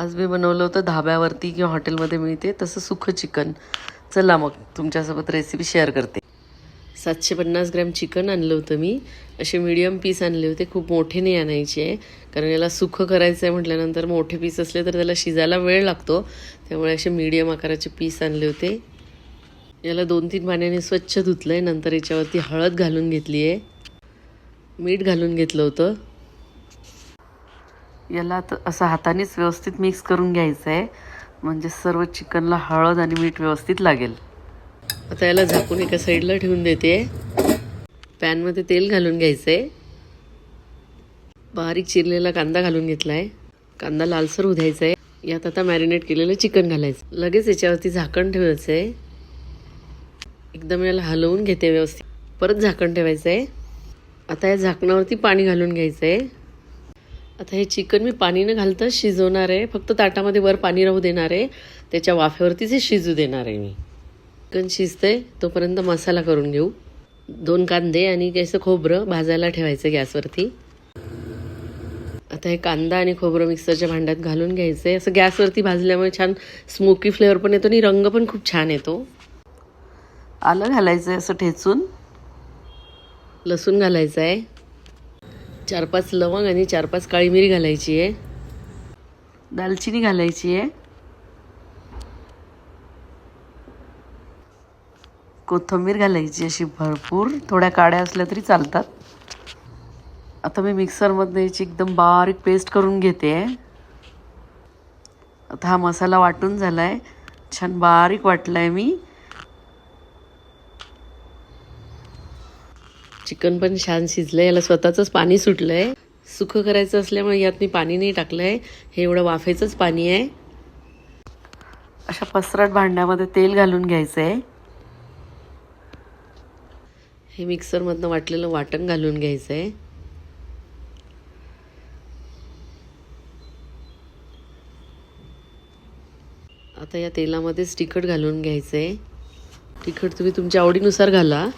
आज मी बनवलं होतं धाब्यावरती किंवा हॉटेलमध्ये मिळते तसं सुखं चिकन. चला मग तुमच्यासोबत रेसिपी शेअर करते. सातशे पन्नास ग्रॅम चिकन आणलं होतं मी. असे मिडियम पीस आणले होते खूप मोठे नाही आणायचे. आहे कारण याला सुखं करायचं आहे म्हटल्यानंतर मोठे पीस असले तर त्याला शिजायला वेळ लागतो. त्यामुळे असे मिडियम आकाराचे पीस आणले होते. याला दोन तीन पाण्याने स्वच्छ धुतलं आहे नंतर याच्यावरती हळद घालून घेतली आहे मीठ घालून घेतलं होतं. याला तर असं हातानेच व्यवस्थित मिक्स करून घ्यायचं आहे म्हणजे सर्व चिकनला हळद आणि मीठ व्यवस्थित लागेल. आता याला झाकून एका साईडला ठेवून देते. पॅनमध्ये तेल घालून घ्यायचं आहे बारीक चिरलेला कांदा घालून घेतला आहे कांदा लालसर होऊ आहे यात आता मॅरिनेट केलेलं चिकन घालायचं. लगेच याच्यावरती झाकण ठेवायचं आहे एकदम याला हलवून घेते व्यवस्थित. परत झाकण ठेवायचं आहे आता या झाकणावरती पाणी घालून घ्यायचं आहे आता हे चिकन मी पाणी न घालता शिजवणार आहे. फक्त ताटामध्ये वर पाणी राहू देणार आहे. त्याच्या वाफेवरतीच हे शिजू देणार आहे मी. चिकन शिजतंय तोपर्यंत मसाला करून घेऊ. दोन कांदे आणि कसं खोबरं भाजायला ठेवायचं गॅसवरती. आता हे कांदा आणि खोबरं मिक्सरच्या भांड्यात घालून घ्यायचं आहे असं गॅसवरती भाजल्यामुळे छान स्मोकी फ्लेवर पण येतो आणि रंग पण खूप छान येतो. आलं घालायचं आहे असं ठेचून. लसूण घालायचं आहे चार पाच लवंग आणि चार पाच काळी मिरी घालायची आहे. दालचिनी घालायची आहे. कोथिंबीर घालायची अशी भरपूर. थोड्या काड्या असल्या तरी चालतात. आता मी मिक्सरमध्ये याची एकदम बारीक पेस्ट करून घेते. आहे आता हा मसाला वाटून झाला आहे छान बारीक वाटला आहे मी. चिकन पण छान शिजलं याला स्वतःचंच पाणी सुटलं आहे सुखं करायचं असल्यामुळे यात मी पाणी नाही टाकलं आहे हे एवढं वाफेचंच पाणी आहे. अशा पसरट भांड्यामध्ये तेल घालून घ्यायचं आहे हे मिक्सरमधनं वाटलेलं वाटण घालून घ्यायचं आहे आता या तेलामध्येच तिखट घालून घ्यायचं आहे तिखट तुम्ही तुमच्या आवडीनुसार घाला.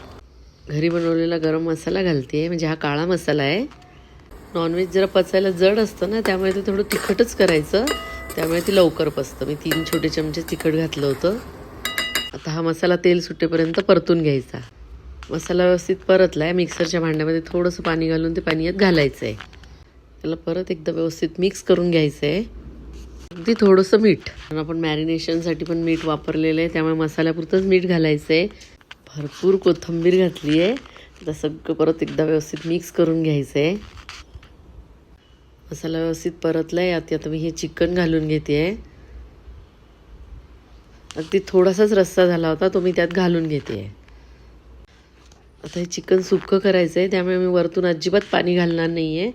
घरी बनवलेला गरम मसाला घालते म्हणजे हा काळा मसाला आहे. नॉनव्हेज जरा पचायला जड असतं ना त्यामुळे ते थोडं तिखटच करायचं. त्यामुळे ते लवकर पचतं. मी तीन छोटे चमचे तिखट घातलं होतं. आता हा मसाला तेल सुटेपर्यंत परतून घ्यायचा. मसाला व्यवस्थित परतला आहे मिक्सरच्या भांड्यामध्ये थोडंसं पाणी घालून ते पाणी यात घालायचं आहे त्याला परत एकदा व्यवस्थित मिक्स करून घ्यायचं आहे अगदी थोडंसं मीठ. आपण मॅरिनेशनसाठी पण मीठ वापरलेलं आहे त्यामुळे मसाल्यापुरतंच मीठ घालायचं आहे भरपूर कोथिंबीर घातली आहे. आता सगळं परत एकदा व्यवस्थित मिक्स करून घ्यायचं आहे मसाला व्यवस्थित परतला आहे आता आता मी हे चिकन घालून घेते. आहे अगदी थोडासाच रस्सा झाला होता तो मी त्यात घालून घेते. आहे आता हे चिकन सुक्कं करायचं आहे त्यामुळे मी वरतून अजिबात पाणी घालणार नाही आहे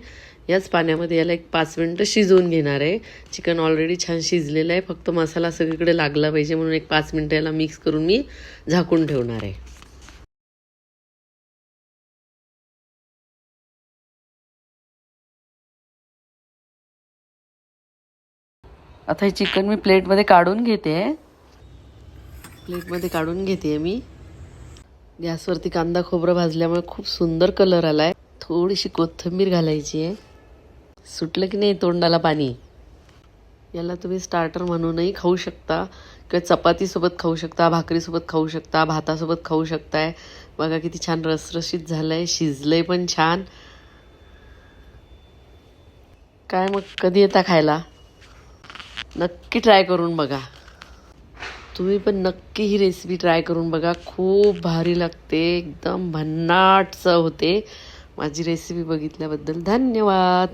याच पाण्यामध्ये याला एक पाच मिनटं शिजवून घेणार आहे. चिकन ऑलरेडी छान शिजलेलं आहे. फक्त मसाला सगळीकडे लागला पाहिजे म्हणून एक पाच मिनटं याला मिक्स करून मी झाकून ठेवणार आहे. आता हे चिकन मी प्लेटमध्ये काढून घेते. प्लेटमध्ये काढून घेते मी. गॅसवरती कांदा खोबरं भाजल्यामुळे खूप सुंदर कलर आला आहे थोडीशी कोथिंबीर घालायची आहे. सुटलं की नाही तोंडाला पाणी? याला तुम्ही स्टार्टर म्हणूनही खाऊ शकता. किंवा चपातीसोबत खाऊ शकता भाकरीसोबत खाऊ शकता भातासोबत खाऊ शकताय. बघा किती छान रसरशीत झालं आहे शिजलंय पण छान. काय मग कधी येता खायला? नक्की ट्राय करून बघा. तुम्ही पण नक्की ही रेसिपी ट्राय करून बघा. खूप भारी लागते. एकदम भन्नाट चव होते. माझी रेसिपी बघितल्याबद्दल धन्यवाद.